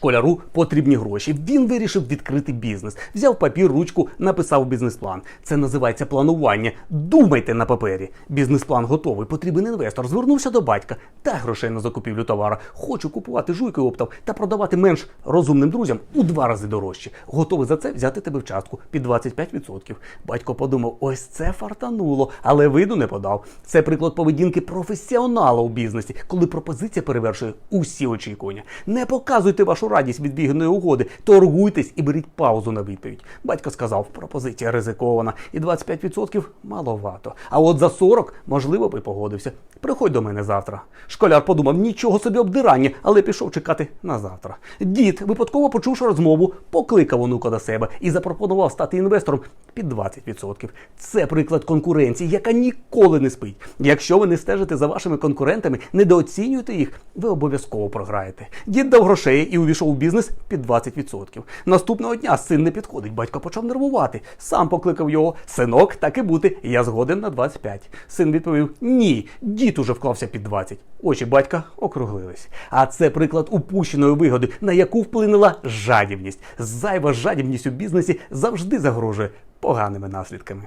Школяру потрібні гроші. Він вирішив відкрити бізнес. Взяв папір, ручку, написав бізнес-план. Це називається планування. Думайте на папері. Бізнес-план готовий. Потрібен інвестор. Звернувся до батька. Та грошей на закупівлю товара. Хочу купувати жуйки оптав та продавати менш розумним друзям у два рази дорожче. Готовий за це взяти тебе в частку під 25%. Батько подумав: ось це фартануло, але виду не подав. Це приклад поведінки професіонала у бізнесі, коли пропозиція перевершує усі очікування. Не показуйте вашу радість від бігної угоди, торгуйтесь і беріть паузу на відповідь. Батько сказав, пропозиція ризикована, і 25% маловато. А от за 40 можливо би погодився. Приходь до мене завтра. Школяр подумав, нічого собі обдирання, але пішов чекати на завтра. Дід, випадково почувши розмову, покликав онука до себе і запропонував стати інвестором під 20%. Це приклад конкуренції, яка ніколи не спить. Якщо ви не стежите за вашими конкурентами, недооцінюєте їх, ви обов'язково програєте. Дід дав грошей і увійшов у бізнес під 20%. Наступного дня син не підходить. Батько почав нервувати. Сам покликав його синок, так і бути. Я згоден на 25. Син відповів: Ні, дід уже вклався під 20. Очі батька округлились. А це приклад упущеної вигоди, на яку вплинула жадібність. Зайва жадібність у бізнесі завжди загрожує поганими наслідками.